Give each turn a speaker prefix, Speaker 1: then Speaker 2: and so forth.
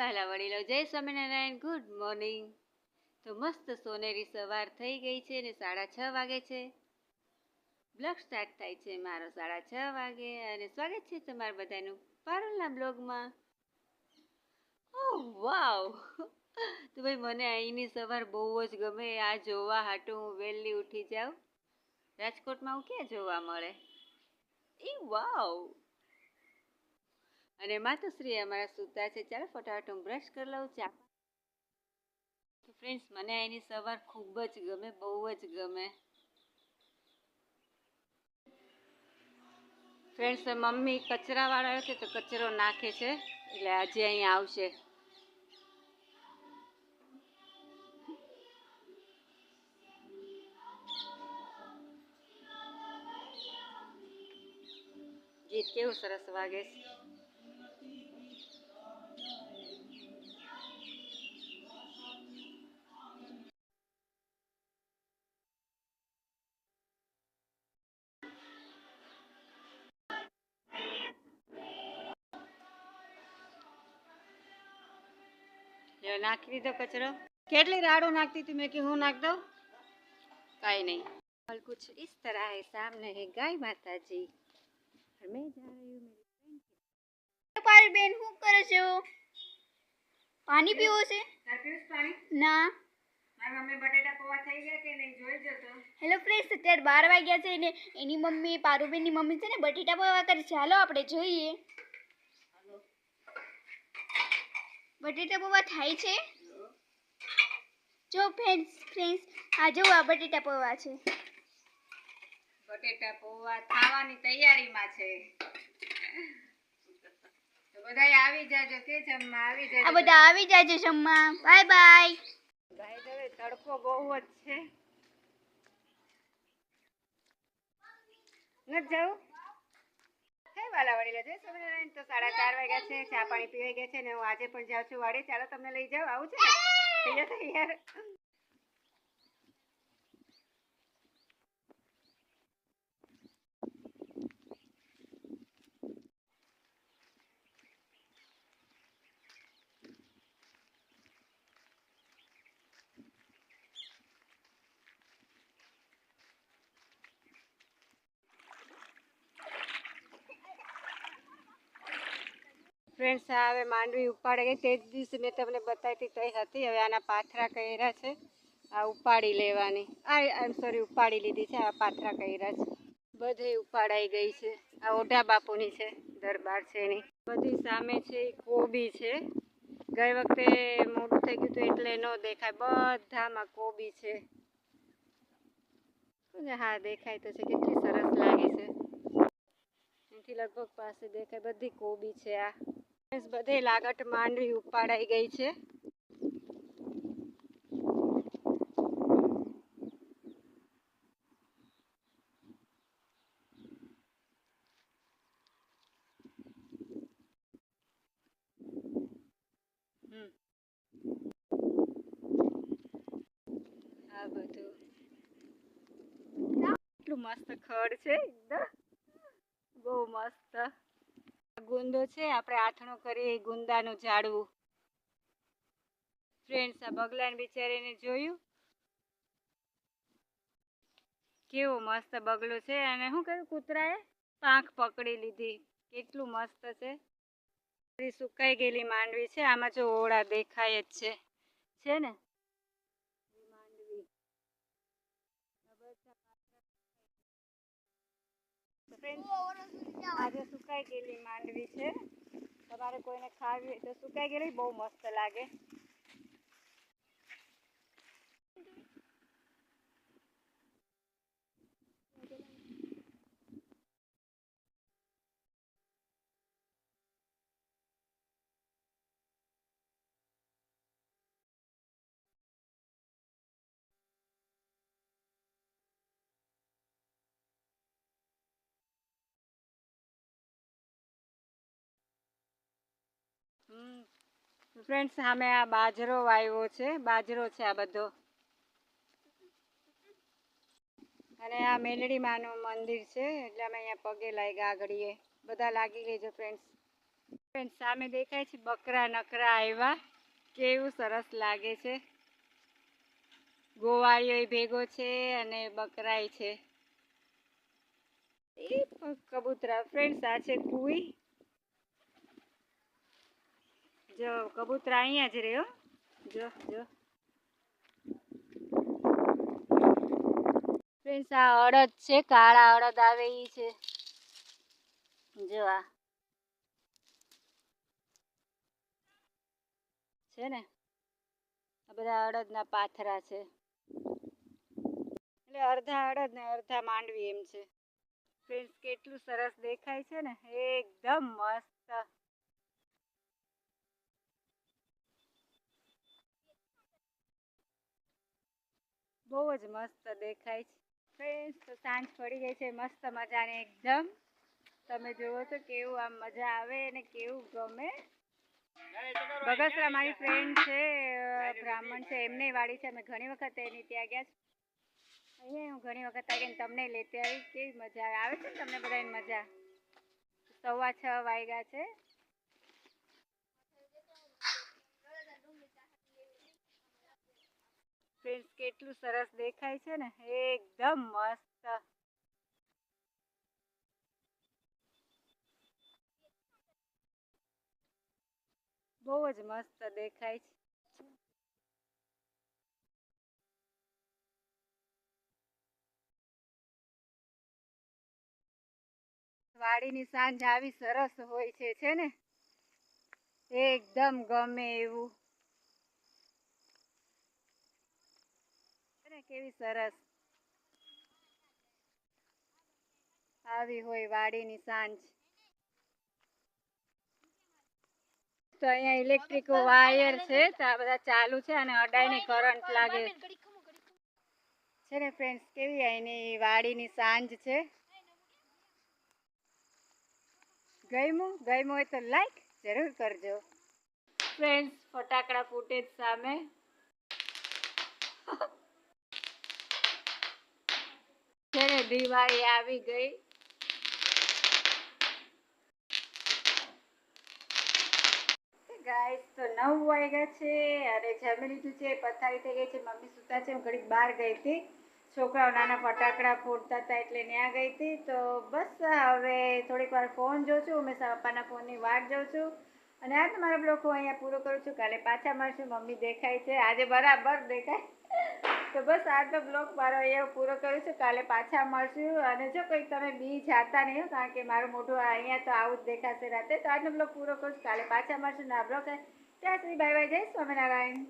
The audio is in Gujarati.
Speaker 1: વાલા વડીલો, જય સ્વામિનારાયણ ગુડ મોર્નિંગ તો મસ્ત સોનેરી સવાર થઈ ગઈ છે ને સાડા છ વાગે છે. બ્લોગ સ્ટાર્ટ થાય છે મારો સાડા છ વાગે અને સ્વાગત છે તમારા બધાનું પારુલના બ્લોગમાં. ઓહ વાવ તો ભાઈ, મને અહીંની સવાર બહુ જ ગમે. આ જોવા હાટું હું વહેલી ઉઠી જાઉં. રાજકોટમાં હું ક્યાં જોવા મળે? એ વાવ અને માતુશ્રી અમારા સૂતા છે. ચાલો ફટાફટ હું બ્રશ કરી લઉં, ચા તો ફ્રેન્ડ્સ મને એની સવાર ખૂબ જ ગમે, બહુ જ ગમે. ફ્રેન્ડ્સ મમ્મી કચરાવાળા આવ્યો છે તો કચરો નાખે છે, એટલે આજે અહીંયા આવશે. ગીત કેવું સરસ વાગે છે. લ્યો, નાખી દીધો કચરો કેટલી રાડો નાખતી હતી મેં કે હું નાખ દઉં કાંઈ નહીં और कुछ इस तरह है सामने है गाय माता जी और मैं जा रही हूँ मेरी फ्रेंड के
Speaker 2: પારી બેન શું કરે છો પાણી પીવું છે
Speaker 1: તાર પીવું છે પાણી
Speaker 2: ના
Speaker 1: મારી મમ્મી બટેટા પૌવા થઈ ગયા કે નહીં જોઈ જતો
Speaker 2: હેલો ફ્રેન્ડ્સ અત્યારે બાર વાગ્યા છે ને એની મમ્મી પારુબેનની મમ્મી છે ને બટેટા પૌવા કરે છે હાલો આપણે જોઈએ બટેટા પૌવા થાય છે? જો ફ્રેન્ડ્સ ફ્રેન્ડ્સ આ જો આ બટેટા પૌવા છે.
Speaker 1: બટેટા પૌવા ખાવાની તૈયારીમાં છે. તો બધાય આવી જાજો કે જમવા આવી જાજો
Speaker 2: આ બધા આવી જાજો જમવા. Bye bye.
Speaker 1: ભાઈ હવે તડકો બહુ જ છે. જવું હે વાલા વડીલા જય સ્વામિનારાયણ. તો સાડા ચાર વાગ્યા છે ચા પાણી પીવાઈ ગયા છે ને હું આજે પણ જાઉં છું. વાડે ચાલો તમને લઈ જાઉં. આવું છે ને? ફ્રેન્ડ્સ હવે માંડવી ઉપાડે ગઈ તે જ દિવસે મેં તમને બતાવી હતી તઈ હતી. હવે આના પાથરા કર્યા છે. આ ઉપાડી લેવાની. આ આઈ સોરી ઉપાડી લીધી છે. આ પાથરા કર્યા છે. બધે ઉપાડાઈ ગઈ છે. આ ઓઢા બાપુની છે. દરબાર છે એની. બધી સામે છે કોબી છે. ગઈ વખતે મોટું થઈ ગયું હતું એટલે ન દેખાય. બધામાં કોબી છે. હા, દેખાય તો છે. કેટલી સરસ લાગે છે. એથી લગભગ પાસે દેખાય. બધી કોબી છે આ. બધે લાગટ માંડવી ઉપાડાઈ ગઈ છે. આ બધું. એટલું મસ્ત ખડ છે, એકદમ. બહુ મસ્ત. ગુંદો છે, આપણે આથણો કરીએ ગુંદાનું ઝાડવું. ફ્રેન્ડ્સ આ બગલાને બિચારીને જોયું? કેવો મસ્ત બગલો છે, અને શું કહ્યું કૂતરાએ? પાંખ પકડી લીધી. કેટલું મસ્ત છે. સુકાઈ ગયેલી માંડવી છે, આમાં જો ઓળા દેખાય જ છે ને એ માંડવી આ બધા પાથરા આજે સુકાઈ ગયેલી માંડવી છે. તમારે કોઈને ખાવી તો સુકાઈ ગયેલી બહુ મસ્ત લાગે. ફ્રેન્ડ્સ સામે આ બાજરો વાવ્યો છે. બાજરો છે આ બધો. અને આ મેલડી માનું મંદિર છે. એટલે અમે અહીંયા પગે લાગ્યા આગળીએ. બધા લાગી લેજો ફ્રેન્ડ્સ ફ્રેન્ડ સામે દેખાય છે બકરા નકરા આવ્યા. કેવું સરસ લાગે છે. ગોવાળીઓ ભેગો છે અને બકરાય છે. એ કબૂતરા. ફ્રેન્ડ્સ આ છે કુઈ. જો, કબૂતરા અહીંયા જ રહ્યો જો જો. ફ્રેન્ડ્સ, આ અડદ છે, કાળા અડદ આવે એ છે. જો આ. છે ને? આ બધા અડદના પાથરા છે. એટલે અડધા અડદ ને અડધા માંડવી એમ છે. ફ્રેન્ડ્સ, કેટલું સરસ દેખાય છે ને? એકદમ મસ્ત. બહુ જ મસ્ત દેખાય છે. ફ્રેન્ડ્સ તો સાંજ પડી ગઈ છે, મસ્ત મજાની એકદમ. તમે જુઓ તો કેવું આમ મજા આવે અને કેવું ગમે. બગસરા મારી ફ્રેન્ડ છે બ્રાહ્મણ છે, એમને વાડી છે, અમે ઘણી વખત એની ત્યાં ગયા છે. અહીંયા હું ઘણી વખત આવીને તમને લેતી આવી, કેવી મજા આવે આવે છે ને તમને બધાને મજા. સવા છ વાગ્યા છે ફ્રેન્ડ્સ કેટલું સરસ દેખાય છે ને, એકદમ મસ્ત. બહુ જ મસ્ત દેખાય છે. વાડીની સાંજ આવી સરસ હોય છે છે ને? એકદમ ગમે એવું. કેવી સરસ. આવી હોય વાડીની સાંજ. તો અહીંયા ઇલેક્ટ્રિક વાયર છે, તો આ બધા ચાલુ છે અને અડાઈને કરંટ લાગે. છે ને ફ્રેન્ડ્સ કેવી અહીંની વાડીની સાંજ છે? ગયમું ગયમું હોય તો લાઈક જરૂર કરજો. ફ્રેન્ડ્સ ફટાકડા ફૂટેજ સામે. છે ને દિવાળી આવી ગઈ ગાઈસ તો નવ વાગ્યા છે અને જમી લીધું છે પથારી થઈ ગઈ છે. મમ્મી સુતા છે, હું ઘડીક બહાર ગઈ હતી. છોકરાઓ નાના ફટાકડા ફોડતા હતા એટલે ત્યાં ગઈ હતી. તો બસ હવે થોડીક વાર ફોન જોઉં છું. હંમેશા પપ્પાના ફોનની વાટ જોઉં છું. અને આજ મારો બ્લોક હું અહીંયા પૂરો કરું છું. કાલે પાછા મળશું. મમ્મી દેખાય છે. આજે બરાબર દેખાય. તો બસ આજનો બ્લોગ મારો અહીંયા પૂરો કરું છું. કાલે પાછા મળશું. અને જો કંઈક તમે બી જાતા નહીં કારણ કે મારું મોઢું અહીંયા તો આવું જ દેખાશે રાતે. તો આજનો બ્લોગ પૂરો કરું કાલે પાછા મળશું ના બ્લોગ. ત્યાં સુધી બાય બાય જય સ્વામિનારાયણ.